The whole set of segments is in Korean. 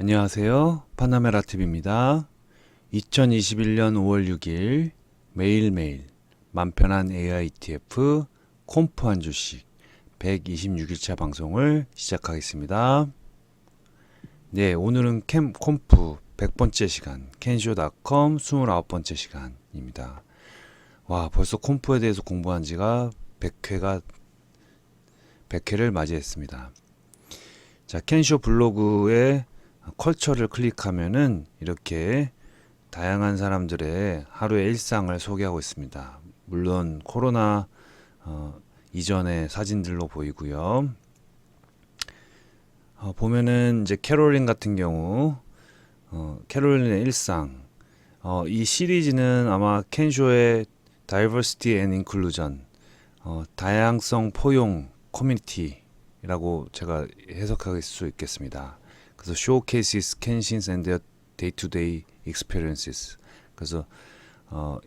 안녕하세요. 파나메라 TV입니다. 2021년 5월 6일 매일매일 만편한 AI ETF 콤프 한 주씩 126일차 방송을 시작하겠습니다. 네, 오늘은 캠 콤프 100번째 시간, 캔쇼닷컴 29번째 시간입니다. 와, 벌써 콤프에 대해서 공부한 지가 100회가 100회를 맞이했습니다. 자, 캔쇼 블로그에 컬처를 클릭하면은 이렇게 다양한 사람들의 하루의 일상을 소개하고 있습니다. 물론 코로나 어, 이전의 사진들로 보이고요. 어, 보면은 이제 캐롤린 같은 경우 어, 캐롤린의 일상 어, 이 시리즈는 아마 켄쇼의 Diversity and Inclusion 어, 다양성 포용 커뮤니티라고 제가 해석할 수 있겠습니다. 그래서 showcases day-to-day experiences. 그래서 어,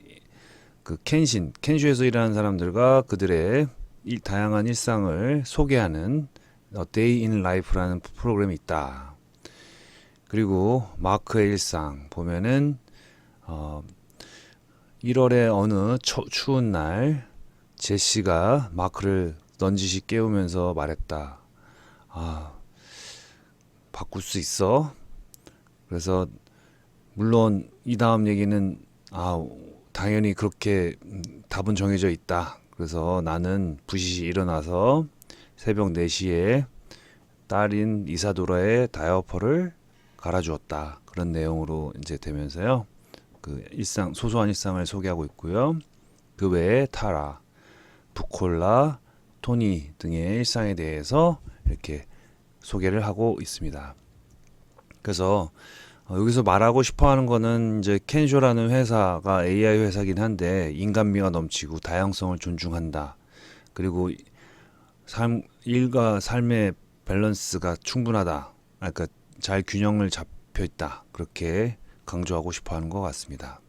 그 켄신, 켄슈에서 일하는 사람들과 그들의 일, 다양한 일상을 소개하는 어, Day in Life라는 프로그램이 있다. 그리고 마크의 일상 보면은 어, 1월의 어느 처, 추운 날 제시가 마크를 넌지시 깨우면서 말했다. 아, 바꿀 수 있어? 그래서 물론 이 다음 얘기는 아 당연히 그렇게 음, 답은 정해져 있다. 그래서 나는 부시시 일어나서 새벽 4시에 딸인 이사도라의 다이어퍼를 갈아주었다. 그런 내용으로 이제 되면서요. 그 일상 소소한 일상을 소개하고 있고요. 그 외에 타라, 부콜라, 토니 등의 일상에 대해서 이렇게 소개를 하고 있습니다. 그래서 어, 여기서 말하고 싶어 하는 거는 이제 켄쇼라는 회사가 AI 회사긴 한데 인간미가 넘치고 다양성을 존중한다. 그리고 삶, 일과 삶의 밸런스가 충분하다. 아, 그러니까 잘 균형을 잡혀 있다. 그렇게 강조하고 싶어 하는 것 같습니다.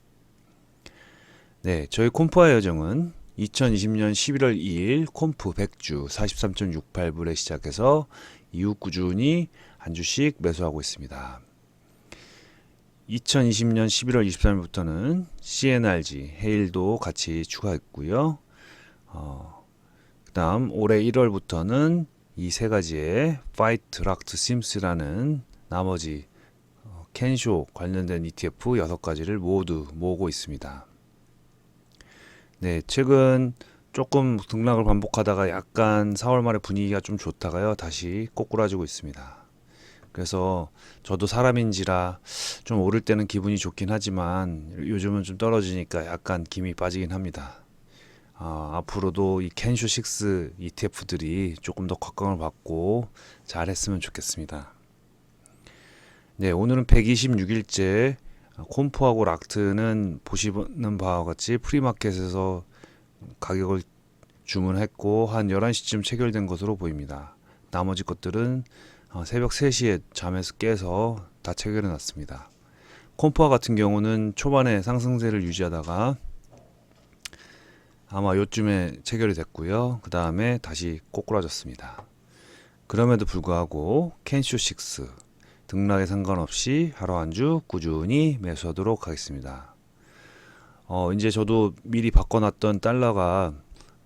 네, 저희 콤프와 여정은 2020년 11월 2일 콤프 100주 43.68불에 시작해서 이후 꾸준히 한 주씩 매수하고 있습니다. 2020년 11월 23일부터는 CNRG 헤일도 같이 추가했고요. 어, 그다음 올해 1월부터는 이 세 가지의 파이트 락트 심스라는 나머지 어, 캔쇼 관련된 ETF 6가지를 모두 모으고 있습니다. 네, 최근 조금 등락을 반복하다가 약간 4월 말에 분위기가 좀 좋다가요. 다시 꼬꾸라지고 있습니다. 그래서 저도 사람인지라 좀 오를 때는 기분이 좋긴 하지만 요즘은 좀 떨어지니까 약간 김이 빠지긴 합니다. 아, 앞으로도 이 캔쇼 6 ETF들이 조금 더 곽광을 받고 잘했으면 좋겠습니다. 네, 오늘은 126일째 콤프하고 락트는 보시는 바와 같이 프리마켓에서 가격을 주문했고 한 11시쯤 체결된 것으로 보입니다. 나머지 것들은 어, 새벽 3시에 잠에서 깨서 다 체결해 놨습니다. 콤프와 같은 경우는 초반에 상승세를 유지하다가 아마 요쯤에 체결이 됐고요. 그 다음에 다시 꼬꾸라졌습니다. 그럼에도 불구하고 캔쇼 6 등락에 상관없이 하루 한 주 꾸준히 매수하도록 하겠습니다. 어, 이제 저도 미리 바꿔놨던 달러가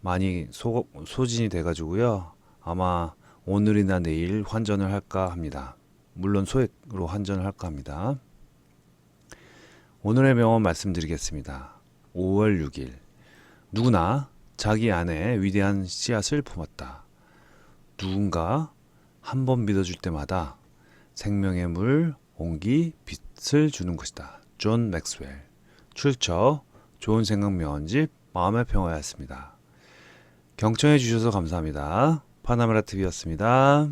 많이 소, 소진이 돼가지고요. 아마 오늘이나 내일 환전을 할까 합니다. 물론 소액으로 환전을 할까 합니다. 오늘의 명언 말씀드리겠습니다. 5월 6일. 누구나 자기 안에 위대한 씨앗을 품었다. 누군가 한 번 믿어줄 때마다 생명의 물, 온기, 빛을 주는 것이다. 존 맥스웰. 출처 좋은 생각 명언집 마음의 평화였습니다. 경청해 주셔서 감사합니다. 파나메라 TV였습니다.